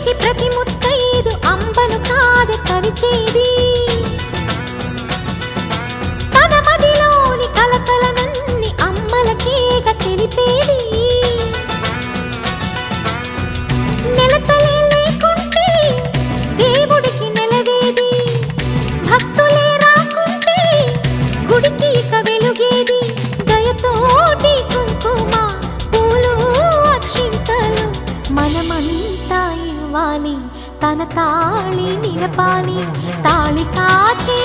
పిలిచి ప్రతి ముత్తైదు అంబను కాదు కవిచేది తన మదిలోని కలకలనన్ని అమ్మలకేగ తెలిపేది. నెలతలే లేకుంటే దేవుడికి నెలవేది. భక్తులే రాకుంటే గుడికి ఇక వెలుగేది. దయతోటి కుంకుమ పూలు అక్షింతలు మనమంతా நினைவானி தன தாளி நினைப்பானி? தாளி காட்சி